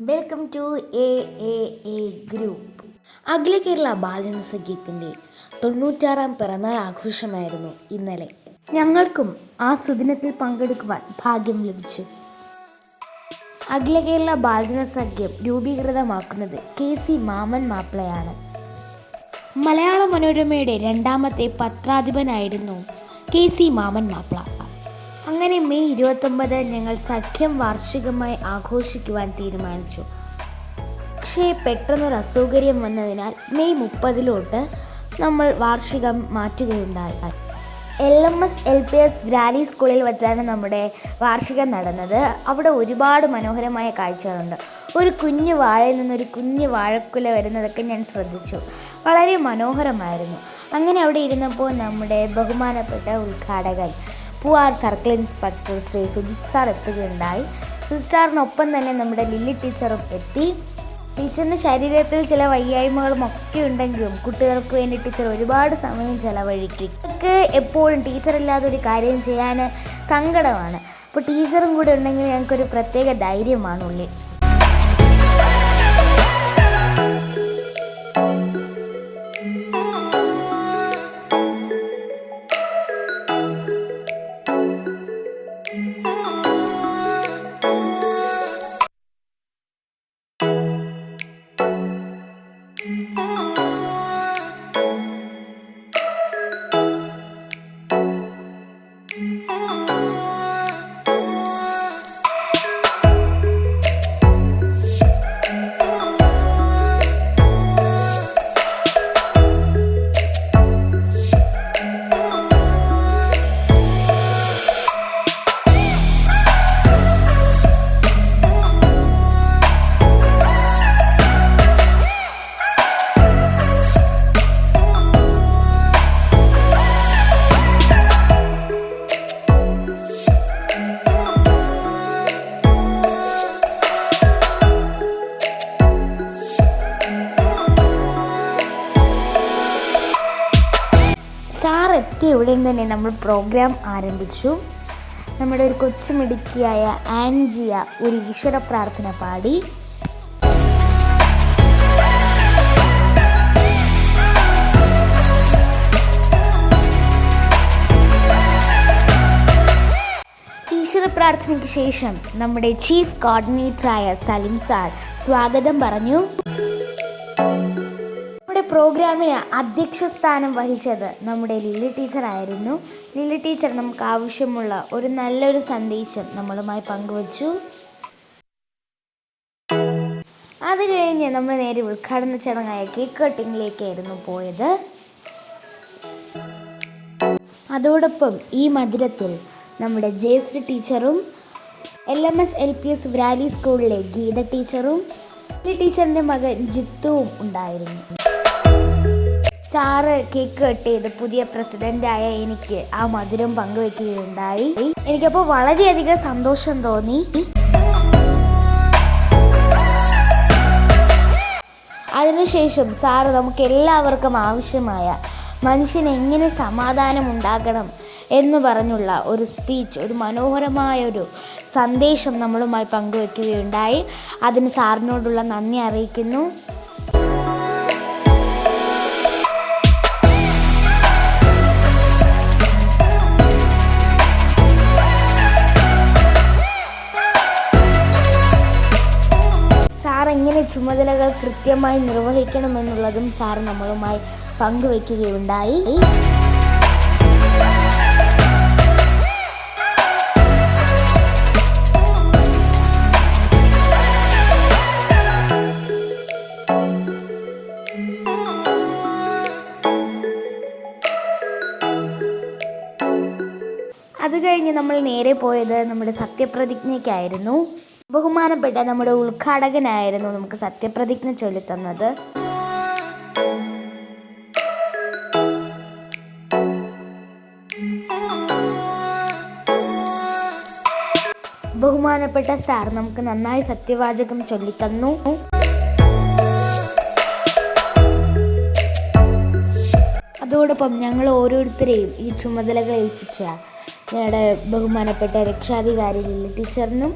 Welcome to A A A group Akhila Kerala Balajana സംഗീതത്തിന്റെ തൊണ്ണൂറ്റാറാം പിറന്നാൾ ആഘോഷമായിരുന്നു ഇന്നലെ. ഞങ്ങൾക്കും ആ സുദിനത്തിൽ പങ്കെടുക്കുവാൻ ഭാഗ്യം ലഭിച്ചു. അഖില കേരള ബാലജന സഖ്യം രൂപീകൃതമാക്കുന്നത് കെ സി മാമൻ മാപ്പിളയാണ്. മലയാള മനോരമയുടെ രണ്ടാമത്തെ പത്രാധിപനായിരുന്നു കെ സി മാമൻ മാപ്പിള. അങ്ങനെ മെയ് ഇരുപത്തൊമ്പത് ഞങ്ങൾ സഖ്യം വാർഷികമായി ആഘോഷിക്കുവാൻ തീരുമാനിച്ചു. പക്ഷേ പെട്ടെന്നൊരു അസൗകര്യം വന്നതിനാൽ മെയ് മുപ്പതിലോട്ട് നമ്മൾ വാർഷികം മാറ്റുകയുണ്ടായി. L M S L P S Brali സ്കൂളിൽ വെച്ചാണ് നമ്മുടെ വാർഷികം നടന്നത്. അവിടെ ഒരുപാട് മനോഹരമായ കാഴ്ചകളുണ്ട്. ഒരു കുഞ്ഞു വാഴയിൽ നിന്നൊരു കുഞ്ഞു വാഴക്കുല വരുന്നതൊക്കെ ഞാൻ ശ്രദ്ധിച്ചു. വളരെ മനോഹരമായിരുന്നു. അങ്ങനെ അവിടെ ഇരുന്നപ്പോൾ നമ്മുടെ ബഹുമാനപ്പെട്ട ഉദ്ഘാടകൻ Poovar circle inspector Shri Sujith sir എത്തുകയുണ്ടായി. Sujith സാറിനൊപ്പം തന്നെ നമ്മുടെ ലില്ലി ടീച്ചറും എത്തി. ടീച്ചറിന്റെ ശരീരത്തിൽ ചില വയ്യായ്മകളും ഒക്കെ ഉണ്ടെങ്കിലും കുട്ടികൾക്ക് വേണ്ടി ടീച്ചർ ഒരുപാട് സമയം ചിലവഴിക്കും. ഇവർക്ക് എപ്പോഴും ടീച്ചറില്ലാതെ ഒരു കാര്യം ചെയ്യാൻ സങ്കടമാണ്. അപ്പോൾ ടീച്ചറും കൂടെ ഉണ്ടെങ്കിൽ ഞങ്ങൾക്കൊരു പ്രത്യേക ധൈര്യമാണ് ഉള്ളിൽ. ഇവിടെ നിന്ന് തന്നെ നമ്മൾ പ്രോഗ്രാം ആരംഭിച്ചു. നമ്മുടെ ഒരു കൊച്ചുമിടുക്കിയായ ആൻജിയ ഒരു ഈശ്വര പ്രാർത്ഥന പാടി. ഈശ്വര പ്രാർത്ഥനയ്ക്ക് ശേഷം നമ്മുടെ ചീഫ് കോർഡിനേറ്ററായ സലിം സാർ സ്വാഗതം പറഞ്ഞു. പ്രോഗ്രാമിന് അധ്യക്ഷ സ്ഥാനം വഹിച്ചത് നമ്മുടെ ലില്ലി ടീച്ചറായിരുന്നു ലില്ലി ടീച്ചർ നമുക്ക് ആവശ്യമുള്ള ഒരു നല്ലൊരു സന്ദേശം നമ്മളുമായി പങ്കുവച്ചു. അത് കഴിഞ്ഞ് നമ്മൾ നേരെ ഉദ്ഘാടന ചടങ്ങായ കേക്ക് കട്ടിങ്ങിലേക്കായിരുന്നു പോയത്. അതോടൊപ്പം ഈ മധുരത്തിൽ നമ്മുടെ ജയശ്രീ ടീച്ചറും L M S L P S Vrali സ്കൂളിലെ ഗീത ടീച്ചറും ടീച്ചറിന്റെ മകൻ ജിത്തുവും ഉണ്ടായിരുന്നു. സാറ് കേക്ക് കട്ട് ചെയ്ത് പുതിയ പ്രസിഡന്റായ എനിക്ക് ആ മധുരം പങ്കുവെക്കുകയുണ്ടായി. എനിക്കപ്പോൾ വളരെയധികം സന്തോഷം തോന്നി. അതിനുശേഷം സാറ് നമുക്ക് എല്ലാവർക്കും ആവശ്യമായ മനുഷ്യന് എങ്ങനെ സമാധാനം ഉണ്ടാകണം എന്ന് പറഞ്ഞുള്ള ഒരു സ്പീച്ച് ഒരു മനോഹരമായ ഒരു സന്ദേശം നമ്മളുമായി പങ്കുവെക്കുകയുണ്ടായി. അതിന് സാറിനോടുള്ള നന്ദി അറിയിക്കുന്നു. ചുമതലകൾ കൃത്യമായി നിർവഹിക്കണമെന്നുള്ളതും സാർ നമ്മളുമായി പങ്കുവയ്ക്കുകയുണ്ടായി അത് കഴിഞ്ഞ് നമ്മൾ നേരെ പോയത് നമ്മുടെ സത്യപ്രതിജ്ഞയ്ക്കായിരുന്നു. ബഹുമാനപ്പെട്ട നമ്മുടെ ഉദ്ഘാടകനായിരുന്നു നമുക്ക് സത്യപ്രതിജ്ഞ ചൊല്ലിത്തന്നത് ബഹുമാനപ്പെട്ട സാർ നമുക്ക് നന്നായി സത്യവാചകം ചൊല്ലിത്തന്നു അതോടൊപ്പം ഞങ്ങൾ ഓരോരുത്തരെയും ഈ ചുമതലകൾ ഏൽപ്പിച്ച ഞങ്ങളുടെ ബഹുമാനപ്പെട്ട രക്ഷാധികാരി ലില്ലി ടീച്ചറിനും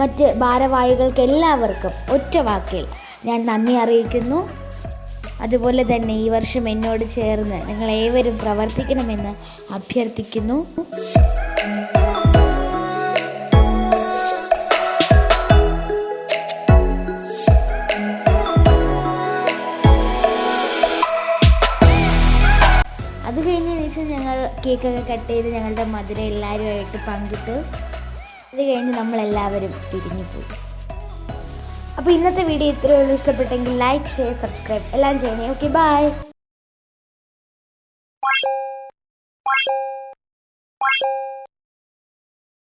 മറ്റ് ഭാരവാഹികൾക്ക് എല്ലാവർക്കും ഒറ്റ വാക്കിൽ ഞാൻ നന്ദി അറിയിക്കുന്നു. അതുപോലെ തന്നെ ഈ വർഷം എന്നോട് ചേർന്ന് നിങ്ങൾ ഏവരും പ്രവർത്തിക്കണമെന്ന് അഭ്യർത്ഥിക്കുന്നു. അത് കഴിഞ്ഞ ശേഷം ഞങ്ങൾ കേക്കൊക്കെ കട്ട് ചെയ്ത് ഞങ്ങളുടെ മധുര എല്ലാവരുമായിട്ട് പങ്കിട്ട് അത് കഴിഞ്ഞ് നമ്മളെല്ലാവരും പിരിഞ്ഞു പോയി അപ്പോൾ ഇന്നത്തെ വീഡിയോ ഇത്രയേ ഉള്ളൂ. ഇഷ്ടപ്പെട്ടെങ്കിൽ ലൈക്ക് ഷെയർ സബ്സ്ക്രൈബ് എല്ലാം ചെയ്യണേ. Okay bye